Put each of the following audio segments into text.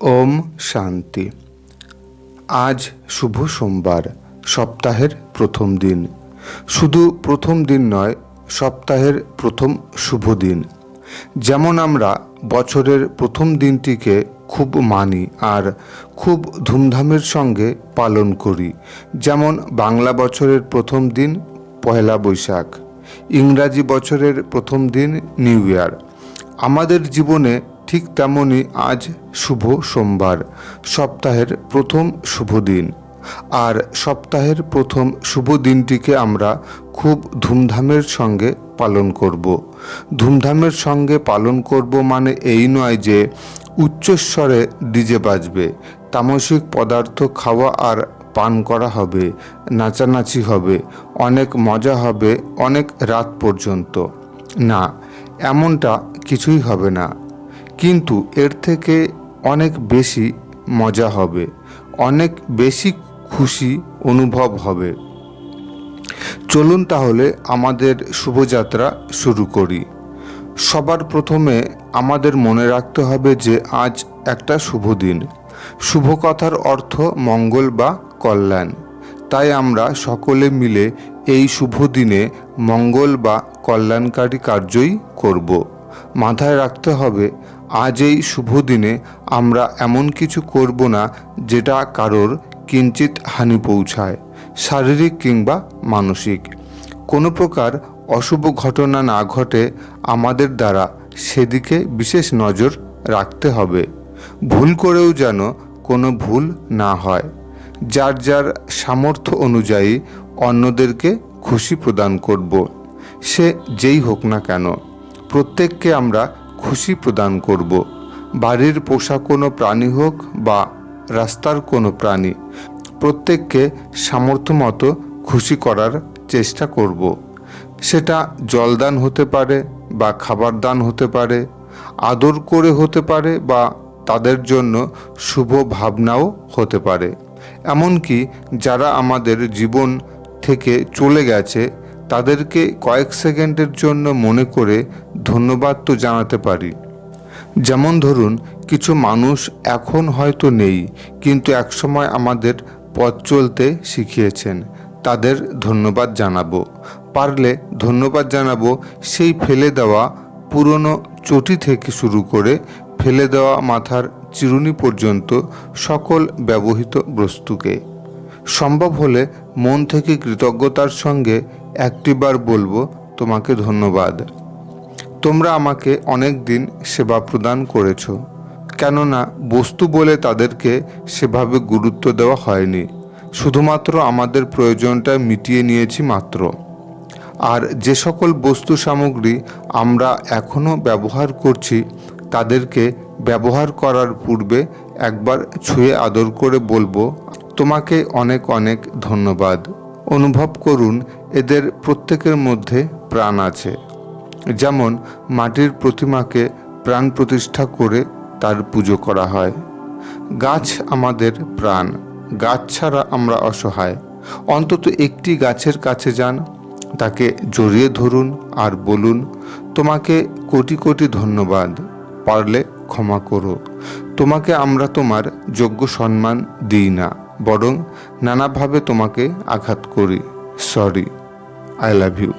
ওম শান্তি। আজ শুভ সোমবার, সপ্তাহের প্রথম দিন। শুধু প্রথম দিন নয়, সপ্তাহের প্রথম শুভ দিন। যেমন আমরা বছরের প্রথম দিনটিকে খুব মানি আর খুব ধুমধামের সঙ্গে পালন করি। যেমন বাংলা বছরের প্রথম দিন পয়লা বৈশাখ, ইংরাজি বছরের প্রথম দিন নিউ ইয়ার। আমাদের জীবনে ঠিক তেমনই আজ শুভ সোমবার, সপ্তাহের প্রথম শুভ দিন। আর সপ্তাহের প্রথম শুভ দিনটিকে আমরা খুব ধুমধামের সঙ্গে পালন করব। ধুমধামের সঙ্গে পালন করব মানে এই নয় যে উচ্চস্বরে ডিজে বাজবে, তামসিক পদার্থ খাওয়া আর পান করা হবে, নাচানাচি হবে, অনেক মজা হবে অনেক রাত পর্যন্ত। না, এমনটা কিছুই হবে না। কিন্তু এর থেকে অনেক বেশি মজা হবে, অনেক বেশি খুশি অনুভব হবে। চলুন তাহলে আমাদের শুভযাত্রা শুরু করি। সবার প্রথমে আমাদের মনে রাখতে হবে যে আজ একটা শুভ দিন। শুভ কথার অর্থ মঙ্গল বা কল্যাণ। তাই আমরা সকলে মিলে এই শুভ দিনে মঙ্গল বা কল্যাণকারী কার্যই করব। মাথায় রাখতে হবে আজ এই শুভ দিনে আমরা এমন কিছু করব না যেটা কারোর কিঞ্চিত হানি পৌঁছায়, শারীরিক কিংবা মানসিক। কোনো প্রকার অশুভ ঘটনা না ঘটে আমাদের দ্বারা সেদিকে বিশেষ নজর রাখতে হবে। ভুল করেও যেন কোনো ভুল না হয়। যার যার সামর্থ্য অনুযায়ী অন্যদেরকে খুশি প্রদান করব। সে যেই হোক না কেন, প্রত্যেককে আমরা খুশি প্রদান করব। বাড়ির পোষা কোনো প্রাণী হোক বা রাস্তার কোনো প্রাণী, প্রত্যেককে সামর্থ্য মতো খুশি করার চেষ্টা করব। সেটা জলদান হতে পারে বা খাবার দান হতে পারে, আদর করে হতে পারে বা তাদের জন্য শুভ ভাবনাও হতে পারে। এমনকি যারা আমাদের জীবন থেকে চলে গেছে তাদেরকে কয়েক সেকেন্ডের জন্য মনে করে ধন্যবাদ তো জানাতে পারি। যেমন ধরুন, কিছু মানুষ এখন হয়তো নেই, কিন্তু একসময় আমাদের পথ চলতে শিখিয়েছেন। তাদের ধন্যবাদ জানাব। পারলে ধন্যবাদ জানাব, সেই ফেলে দেওয়া পুরনো চটি থেকে শুরু করে ফেলে দেওয়া মাথার চিরুনি পর্যন্ত সকল ব্যবহৃত বস্তুকে। সম্ভব হলে মন থেকে কৃতজ্ঞতার সঙ্গে একটিবার বলব, তোমাকে ধন্যবাদ। তোমরা আমাকে অনেক দিন সেবা প্রদান করেছ, কেননা বস্তু বলে তাদেরকে সেভাবে গুরুত্ব দেওয়া হয়নি, শুধুমাত্র আমাদের প্রয়োজনটা মিটিয়ে নিয়েছি মাত্র। আর যে সকল বস্তু সামগ্রী আমরা এখনও ব্যবহার করছি, তাদেরকে ব্যবহার করার পূর্বে একবার ছুঁয়ে আদর করে বলব, তোমাকে অনেক অনেক ধন্যবাদ। অনুভব করুন এদের প্রত্যেকের মধ্যে প্রাণ আছে। যেমন মাটির প্রতিমাকে প্রাণ প্রতিষ্ঠা করে তার পুজো করা হয়। গাছ আমাদের প্রাণ। গাছ ছাড়া আমরা অসহায়। অন্তত একটি গাছের কাছে যান, তাকে জড়িয়ে ধরুন আর বলুন, তোমাকে কোটি কোটি ধন্যবাদ। পারলে ক্ষমা করো। তোমাকে আমরা তোমার যোগ্য সম্মান দিই না। বরং নানাভাবে তোমাকে আঘাত করি। Sorry, I love you.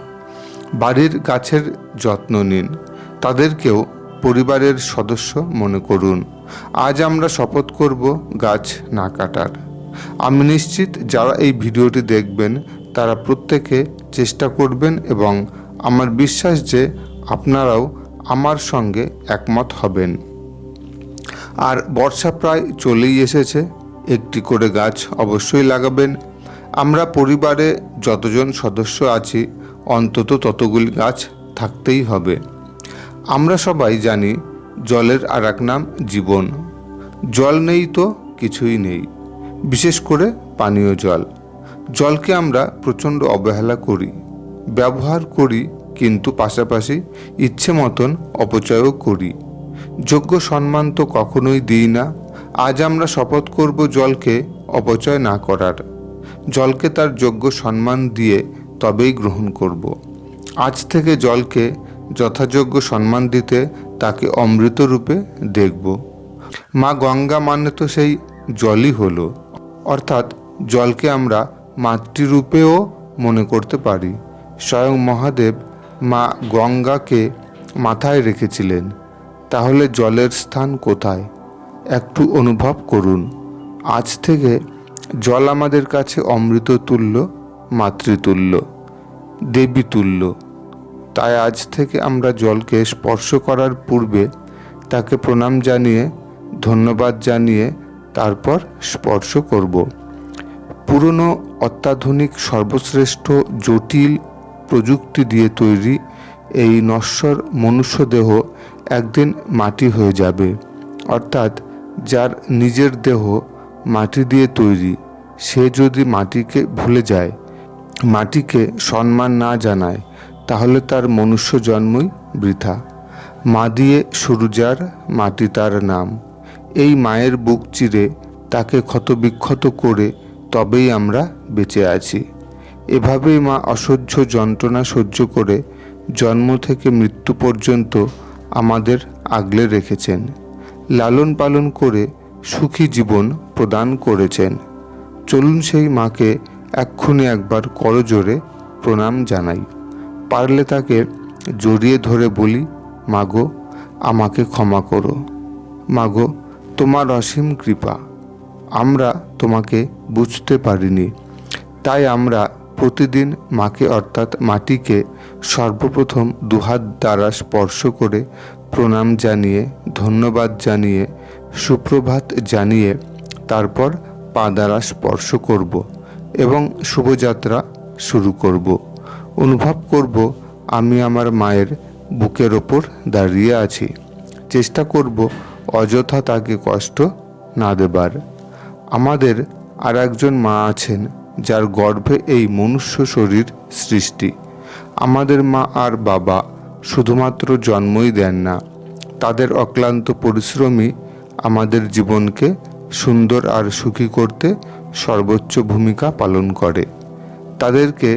বাড়ির গাছের যত্ন নিন। তাদেরকেও পরিবারের সদস্য মনে করুন। আজ আমরা শপথ করব গাছ না কাটার। আমি নিশ্চিত যারা এই ভিডিওটি দেখবেন, তারা প্রত্যেকে চেষ্টা করবেন এবং আমার বিশ্বাস যে আপনারাও আমার সঙ্গে একমত হবেন। আর বর্ষা প্রায় চলেই এসেছে। একটি করে গাছ অবশ্যই লাগাবেন। আমরা পরিবারে যতজন সদস্য আছি, অন্তত ততগুলি গাছ থাকতেই হবে। আমরা সবাই জানি জলের আর এক নাম জীবন। জল নেই তো কিছুই নেই, বিশেষ করে পানীয় জল। জলকে আমরা প্রচণ্ড অবহেলা করি, ব্যবহার করি, কিন্তু পাশাপাশি ইচ্ছে মতন অপচয়ও করি। যোগ্য সম্মান তো কখনোই দিই না আজ আমরা শপথ করব জলকে অপচয় না করার। জলকে তার যোগ্য সম্মান দিয়ে তবেই গ্রহণ করব। আজ থেকে জলকে যথাযোগ্য সম্মান দিতে তাকে অমৃত রূপে দেখব। মা গঙ্গা মানে তো সেই জলই হলো। অর্থাৎ জলকে আমরা মাতৃরূপেও মনে করতে পারি। স্বয়ং মহাদেব মা গঙ্গাকে মাথায় রেখেছিলেন। তাহলে জলের স্থান কোথায়? একটু অনুভব করুন। আজ থেকে জল আমাদের কাছে অমৃত তুল্য মাতৃতুল্য দেবী তুল্য তাই আজ থেকে আমরা জলকে স্পর্শ করার পূর্বে তাকে প্রণাম জানিয়ে, ধন্যবাদ জানিয়ে তারপর স্পর্শ করব। পুরনো অত্যাধুনিক সর্বশ্রেষ্ঠ জটিল প্রযুক্তি দিয়ে তৈরি এই নশ্বর মনুষ্যদেহ একদিন মাটি হয়ে যাবে। অর্থাৎ যার নিজের দেহ মাটি দিয়ে তৈরি, সে যদি মাটিকে ভুলে যায়, মাটিকে সম্মান না জানায়, তাহলে তার মনুষ্য জন্মই বৃথা। মা দিয়ে শুরু যার মাটি তার নাম। এই মায়ের বুক চিরে তাকে ক্ষতবিক্ষত করে তবেই আমরা বেঁচে আছি। এভাবেই মা অসহ্য যন্ত্রণা সহ্য করে জন্ম থেকে মৃত্যু পর্যন্ত আমাদের আগলে রেখেছেন। লালন পালন করে সুখী জীবন প্রদান করেছেন। চলুন সেই মাকে এক্ষুনি একবার করজোরে প্রণাম জানাই। পারলে তাকে জড়িয়ে ধরে বলি মাগো আমাকে ক্ষমা করো। মাগো তোমার অসীম কৃপা। আমরা তোমাকে বুঝতে পারিনি। তাই আমরা প্রতিদিন মাকে অর্থাৎ মাটিকে সর্বপ্রথম দুহাত দ্বারা স্পর্শ করে প্রণাম জানিয়ে, ধন্যবাদ জানিয়ে, সুপ্রভাত জানিয়ে তারপর পা দ্বারা স্পর্শ করব এবং শুভযাত্রা শুরু করব। অনুভব করব আমি আমার মায়ের বুকের ওপর দাঁড়িয়ে আছি। চেষ্টা করব অযথা তাকে কষ্ট না দেবার। আমাদের আর একজন মা আছেন, যার গর্ভে এই মনুষ্য শরীর সৃষ্টি। আমাদের মা আর বাবা শুধুমাত্র জন্মই দেন না, তাদের অক্লান্ত পরিশ্রমই আমাদের জীবনকে সুন্দর আর সুখী করতে সর্বোচ্চ ভূমিকা পালন করে। তাদেরকে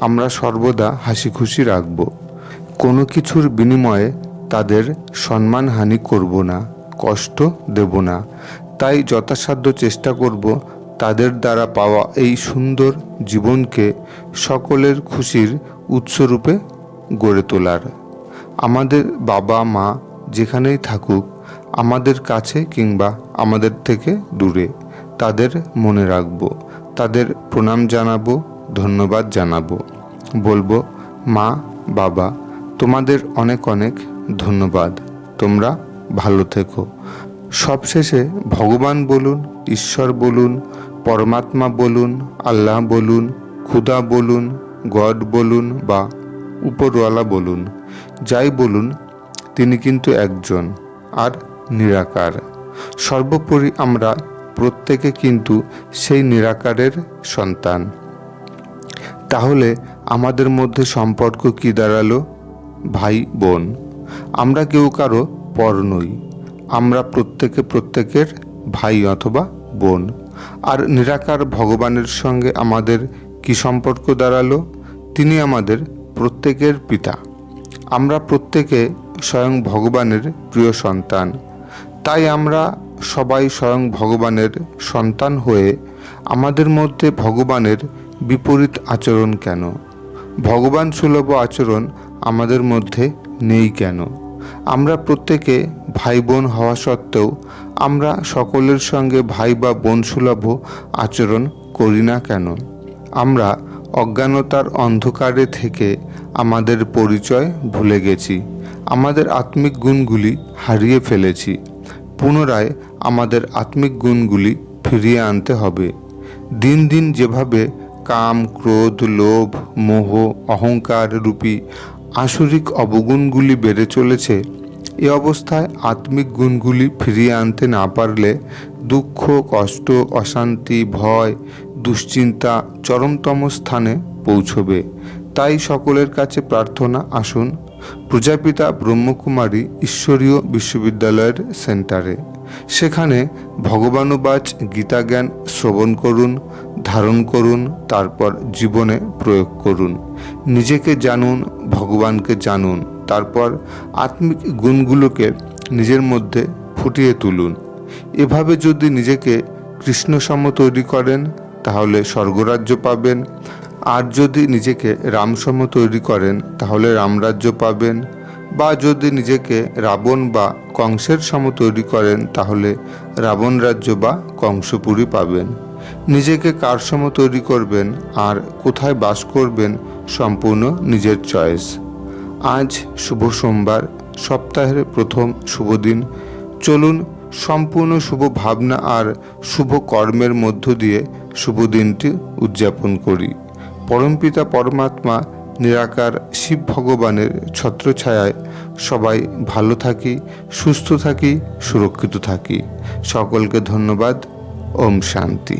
আমরা সর্বদা হাসি খুশি রাখব। কোনো কিছুর বিনিময়ে তাদের সম্মানহানি করব না, কষ্ট দেব না। তাই যথাসাধ্য চেষ্টা করব তাদের দ্বারা পাওয়া এই সুন্দর জীবনকে সকলের খুশির উৎসরূপে গড়ে তোলার। আমাদের বাবা, মা যেখানেই থাকুক, আমাদের কাছে কিংবা আমাদের থেকে দূরে তাদের মনে রাখব, তাদের প্রণাম জানাব, ধন্যবাদ জানাব। বলব, মা, বাবা, তোমাদের অনেক অনেক ধন্যবাদ। তোমরা ভালো থেকো। সবশেষে ভগবান বলুন, ঈশ্বর বলুন পরমাত্মা বলুন, আল্লাহ বলুন, খুদা বলুন, গড বলুন বা উপরওয়ালা বলুন, যাই বলুন, তিনি কিন্তু একজন আর নিরাকার। সর্বোপরি আমরা প্রত্যেকে কিন্তু সেই নিরাকারের সন্তান। তাহলে আমাদের মধ্যে সম্পর্ক কি দাঁড়াল? ভাই, বোন, আমরা কেউ কারও পর নই। আমরা প্রত্যেকে প্রত্যেকের ভাই অথবা বোন। আর নিরাকার ভগবানের সঙ্গে আমাদের কি সম্পর্ক দাঁড়াল? তিনি আমাদের প্রত্যেকের পিতা। আমরা প্রত্যেকে স্বয়ং ভগবানের প্রিয় সন্তান। তাই আমরা সবাই স্বয়ং ভগবানের সন্তান হয়ে আমাদের মধ্যে ভগবানের বিপরীত আচরণ কেন? ভগবান সুলভ আচরণ আমাদের মধ্যে নেই কেন? আমরা প্রত্যেকে ভাই বোন হওয়া সত্ত্বেও আমরা সকলের সঙ্গে ভাই বা বোন সুলভ আচরণ করি না কেন? আমরা অজ্ঞানতার অন্ধকারে থেকে আমাদের পরিচয় ভুলে গেছি। আমাদের আত্মিক গুণগুলি হারিয়ে ফেলেছি। পুনরায় আমাদের আত্মিক গুণগুলি ফিরিয়ে আনতে হবে। দিন দিন যেভাবে কাম, ক্রোধ, লোভ, মোহ, অহংকার রূপী আসরিক অবগুণগুলি বেড়ে চলেছে এ অবস্থায় আত্মিক গুণগুলি ফিরিয়ে আনতে না পারলে দুঃখ, কষ্ট, অশান্তি, ভয়, দুশ্চিন্তা চরমতম স্থানে পৌঁছবে। তাই সকলের কাছে প্রার্থনা, আসুন, প্রজাপিতা ব্রহ্মকুমারী ঈশ্বরীয় বিশ্ববিদ্যালয়ের সেন্টারে। সেখানে ভগবানুবাচ গীতা জ্ঞান শ্রবণ করুন, ধারণ করুন, তারপর জীবনে প্রয়োগ করুন। নিজেকে জানুন, ভগবানকে জানুন। তারপর আত্মিক গুণগুলোকে নিজের মধ্যে ফুটিয়ে তুলুন। এভাবে যদি নিজেকে কৃষ্ণসম তৈরি করেন, তাহলে স্বর্গরাজ্য পাবেন। আর যদি নিজেকে রামসম তৈরি করেন, তাহলে রামরাজ্য পাবেন। বা যদি নিজেকে রাবণ বা কংসের সম তৈরি করেন, তাহলে রাবণ রাজ্য বা কংসপুরী পাবেন। নিজেকে কার সম তৈরি করবেন আর কোথায় বাস করবেন, সম্পূর্ণ নিজের চয়েস। আজ শুভ সোমবার, সপ্তাহের প্রথম শুভ দিন। চলুন, সম্পূর্ণ শুভ ভাবনা আর শুভ কর্মের মধ্য দিয়ে শুভ দিনটি উদযাপন করি। পরমপিতা পরমাত্মা, নিরাকার শিব ভগবানের ছত্রছায়ায় সবাই ভালো থাকি, সুস্থ থাকি, সুরক্ষিত থাকি। সকলকে ধন্যবাদ। ওম শান্তি।